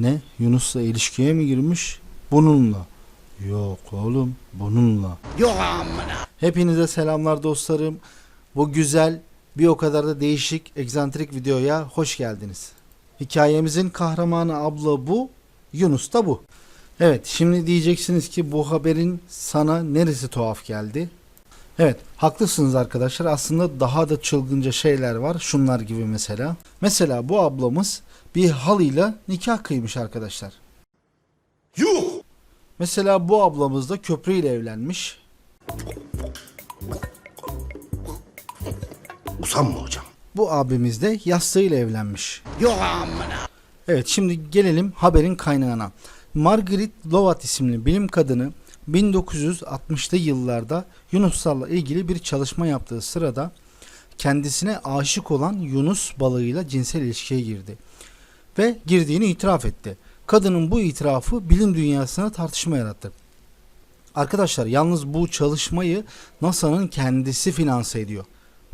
Ne? Yunus'la ilişkiye mi girmiş? Bununla. Yok oğlum bununla. Yok amına. Hepinize selamlar dostlarım. Bu güzel bir o kadar da değişik egzantrik videoya hoş geldiniz. Hikayemizin kahramanı abla bu, Yunus da bu. Evet şimdi diyeceksiniz ki bu haberin sana neresi tuhaf geldi? Evet haklısınız arkadaşlar aslında daha da çılgınca şeyler var şunlar gibi mesela. Mesela bu ablamız bir halıyla nikah kıymış arkadaşlar. Yuh. Mesela bu ablamız da köprüyle evlenmiş. Usanma hocam. Bu abimiz de yastığıyla evlenmiş. Yok amına. Evet şimdi gelelim haberin kaynağına. Margaret Lovat isimli bilim kadını 1960'lı yıllarda Yunuslarla ilgili bir çalışma yaptığı sırada kendisine aşık olan Yunus balığıyla cinsel ilişkiye girdi ve girdiğini itiraf etti. Kadının bu itirafı bilim dünyasına tartışma yarattı. Arkadaşlar yalnız bu çalışmayı NASA'nın kendisi finanse ediyor.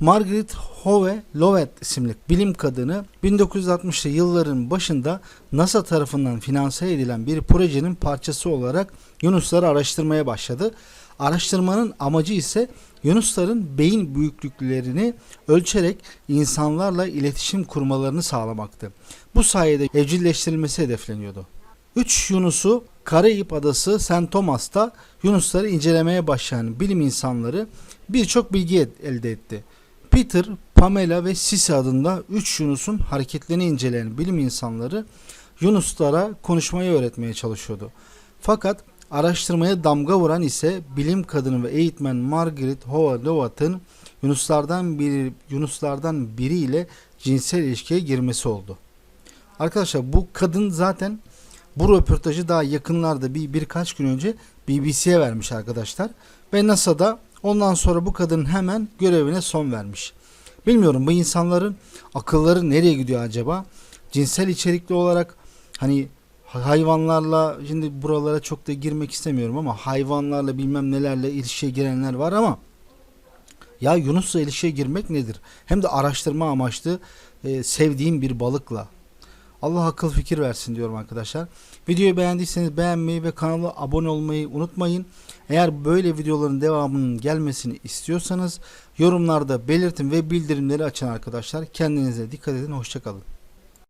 Margaret Hove Lovett isimli bilim kadını 1960'lı yılların başında NASA tarafından finanse edilen bir projenin parçası olarak Yunusları araştırmaya başladı. Araştırmanın amacı ise Yunusların beyin büyüklüklerini ölçerek insanlarla iletişim kurmalarını sağlamaktı. Bu sayede evcilleştirilmesi hedefleniyordu. 3 Yunus'u Karayip Adası St. Thomas'ta Yunusları incelemeye başlayan bilim insanları birçok bilgi elde etti. Peter, Pamela ve Sisi adında 3 Yunus'un hareketlerini inceleyen bilim insanları Yunuslara konuşmayı öğretmeye çalışıyordu. Fakat araştırmaya damga vuran ise bilim kadını ve eğitmen Margaret Hova Lovat'ın Yunuslardan biri Yunuslardan biriyle cinsel ilişkiye girmesi oldu. Arkadaşlar bu kadın zaten bu röportajı daha yakınlarda bir birkaç gün önce BBC'ye vermiş arkadaşlar ve NASA'da ondan sonra bu kadın hemen görevine son vermiş. Bilmiyorum bu insanların akılları nereye gidiyor acaba? Cinsel içerikli olarak hani hayvanlarla şimdi buralara çok da girmek istemiyorum ama hayvanlarla bilmem nelerle ilişkiye girenler var ama ya Yunus'la ilişkiye girmek nedir? Hem de araştırma amaçlı e, sevdiğim bir balıkla. Allah akıl fikir versin diyorum arkadaşlar. Videoyu beğendiyseniz beğenmeyi ve kanala abone olmayı unutmayın. Eğer böyle videoların devamının gelmesini istiyorsanız yorumlarda belirtin ve bildirimleri açın arkadaşlar. Kendinize dikkat edin. Hoşçakalın.